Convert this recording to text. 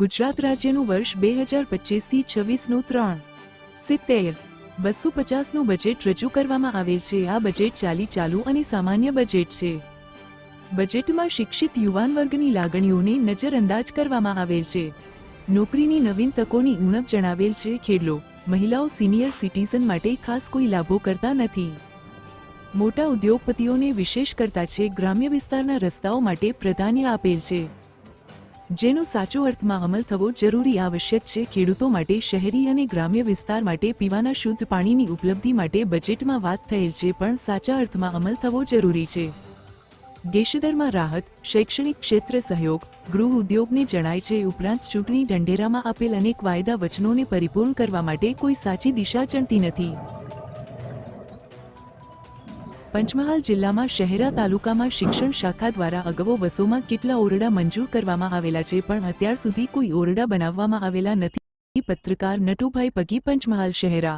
ગુજરાત રાજ્યનું વર્ષ બે હજાર પચીસથી છવ્વીસનું ત્રણ. સિત્તેર. બસો પચાસનું બજેટ રજૂ કરવામાં આવેલ છે. આ બજેટ ચાલી ચાલુ અને સામાન્ય બજેટ છે. બજેટમાં શિક્ષિત યુવાન વર્ગની લાગણીઓને નજરઅંદાજ કરવામાં આવેલ છે. નોકરીની નવીન તકોની ઉણપ જણાવેલ છે. ખેડલો, મહિલાઓ સિનિયર સિટીઝન માટે ખાસ કોઈ લાભો કરતા નથી. મોટા ઉદ્યોગપતિઓને વિશેષ કરતા છે. ગ્રામ્ય વિસ્તારના રસ્તાઓ માટે પ્રાધાન્ય આપેલ છે. જેનો સાચો અર્થમાં અમલ થવો જરૂરી આવશ્યક છે. ખેડૂતો માટે, શહેરી અને ગ્રામ્ય વિસ્તાર માટે, પીવાના શુદ્ધ પાણીની ઉપલબ્ધિ માટે બજેટમાં વાત થયેલ છે, પણ સાચા અર્થમાં અમલ થવો જરૂરી છે. ગેશદરમાં રાહત, શૈક્ષણિક ક્ષેત્ર સહયોગ, ગૃહ ઉદ્યોગને જણાય છે. ઉપરાંત ચૂંટણી ઢંઢેરામાં આપેલ અનેક વાયદા વચનોને પરિપૂર્ણ કરવા માટે કોઈ સાચી દિશા ચણતી નથી. પંચમહાલ જિલ્લામાં શહેરા તાલુકામાં શિક્ષણ શાખા દ્વારા અગાઉ બસોમાં કેટલા ઓરડા મંજૂર કરવામાં આવેલા છે પણ અત્યાર સુધી કોઈ ઓરડા બનાવવામાં આવેલા નથી. પત્રકાર નટુભાઈ પગી, પંચમહાલ શહેરા